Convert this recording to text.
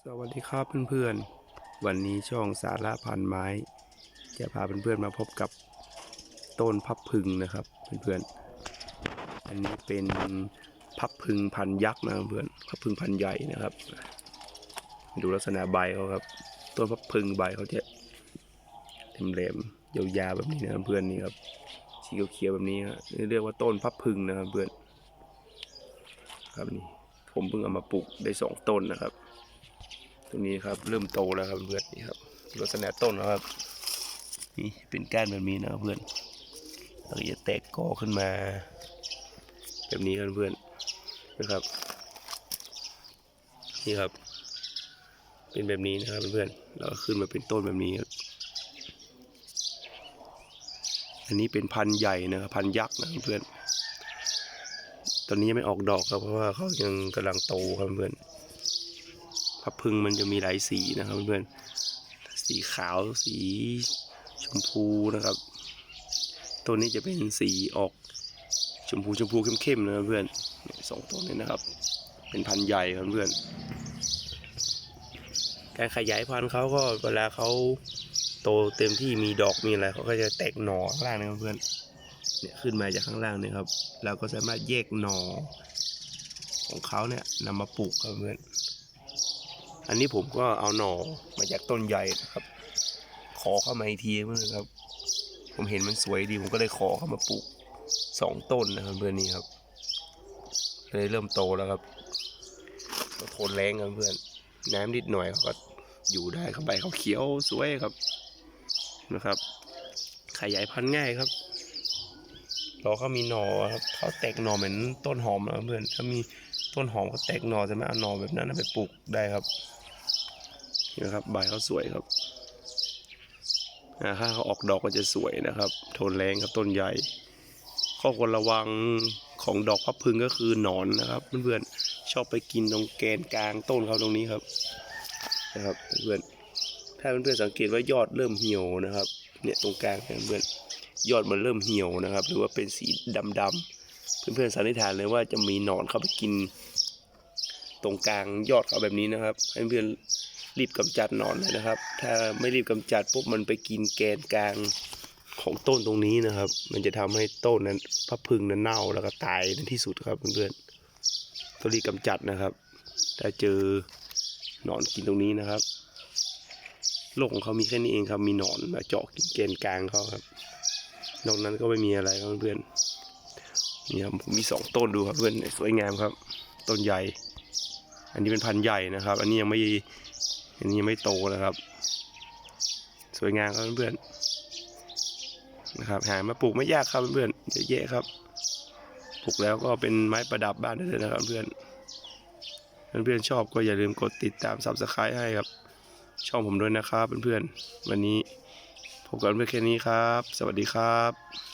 สวัสดีครับเพื่อนๆ วันนี้ช่องสาระพันไม้ จะพาเพื่อนๆมาพบกับต้นพับพึงนะครับเพื่อนๆ อันนี้เป็นพับพึงพันยักษ์นะเพื่อนพับพึงพันใหญ่นะครับดูลักษณะใบเขาครับต้นพับพึงใบเขาจะแหลมๆยาวๆแบบนี้นะเพื่อนนี่ครับสีเขียวๆแบบนี้ครับนี่เรียกว่าต้นพับพึงนะครับเพื่อนครับนี่ผมเพิ่งเอามาปลูกได้สองต้นนะครับ ตรงนี้ครับเริ่มโตแล้วครับเพื่อนนี่ครับลักษณะต้นนะครับนี่เป็นก้านแบบนี้นะครับเพื่อนแล้วจะแตกกอขึ้นมา แบบนี้ครับเพื่อนนะครับนี่ครับ เป็นแบบนี้นะครับเพื่อนแล้วก็ขึ้นมาเป็นต้นแบบนี้ครับอันนี้เป็นพันธุ์ใหญ่นะครับพันธุ์ยักษ์นะเพื่อนตอนนี้ยังไม่ออกดอกครับเพราะว่าเขายังกำลังโตครับเพื่อน พับพึงมันจะมีหลายสีนะครับเพื่อนสีขาวสีชมพูนะครับ ตัวนี้จะเป็นสีออกชมพูชมพูเข้มๆนะเพื่อนสองตัวนี้นะครับ เป็นพันธุ์ใหญ่ครับเพื่อน การขยายพันธุ์เขาก็เวลาเขาโตเต็มที่มีดอกมีอะไรเขาก็จะแตกหน่อข้างล่างนะครับเพื่อนเนี่ยขึ้นมาจากข้างล่างเนี่ยครับเราก็สามารถแยกหน่อของเขาเนี่ยนำมาปลูกครับเพื่อน อันนี้ผมก็เอาหน่อมาจากต้นใหญ่นะครับ ขอเข้ามาอีกทีเพื่อนครับ ผมเห็นมันสวยดีผมก็เลยขอเข้ามาปลูกสองต้นนะครับเพื่อนนี่ครับเลยเริ่มโตแล้วครับก็ทนแรงครับเพื่อน น้ำนิดหน่อยเขาก็อยู่ได้เขาไปเขาเขียวสวยครับนะครับ ขยายพันธุ์ง่ายครับรอเขามีหน่อครับเขาแตกหน่อเหมือนต้นหอมนะเพื่อนถ้ามี ต้นหอมก็แตกหน่อจะไหมเอาหน่อแบบนั้นเอาไปปลูกได้ครับนี่นะครับใบเขาสวยครับถ้าเขาออกดอกก็จะสวยนะครับ ทนแรงครับต้นใหญ่ข้อควรระวังของดอกพับพึงก็คือหนอนนะครับเพื่อนๆชอบไปกินตรงแกนกลางต้นเขาตรงนี้ครับนะครับเพื่อนถ้าเพื่อนๆสังเกตว่ายอดเริ่มเหี่ยวนะครับ เนี่ยตรงกลางเนี่ยเพื่อนๆยอดมันเริ่มเหี่ยวนะครับ หรือว่าเป็นสีดำๆ เพื่อนๆสันนิษฐานเลยว่าจะมีหนอนเข้าไปกิน ตรงกลางยอดเขาแบบนี้นะครับ ให้เพื่อนรีบกำจัดหนอนเลยนะครับ ถ้าไม่รีบกำจัดปุ๊บมันไปกินแกนกลางของต้นตรงนี้นะครับ มันจะทำให้ต้นนั้นพับพึงนั้นเน่าแล้วก็ตายในที่สุดครับเพื่อนๆต้องรีบกำจัดนะครับถ้าเจอหนอนกินตรงนี้นะครับโรคของเขามีแค่นี้เองครับ มีหนอนมาเจาะกินแกนกลางเขาครับ นอกนั้นก็ไม่มีอะไรครับเพื่อนๆ นี่ครับผมมีสองต้นดูครับเพื่อนสวยงามครับ ต้นใหญ่ อันนี้เป็นพันธุ์ใหญ่นะครับ อันนี้ยังไม่อันนี้ยังไม่โตนะครับ สวยงามครับเพื่อนนะครับหามาปลูกไม่ยากครับเพื่อนเยอะแยะครับปลูกแล้วก็เป็นไม้ประดับบ้านได้เลยนะครับเพื่อนเพื่อนๆชอบก็อย่าลืมกดติดตาม subscribe ให้ครับ ช่องผมด้วยนะครับเพื่อนๆวันนี้พบกันเพื่อแค่นี้ครับ สวัสดีครับ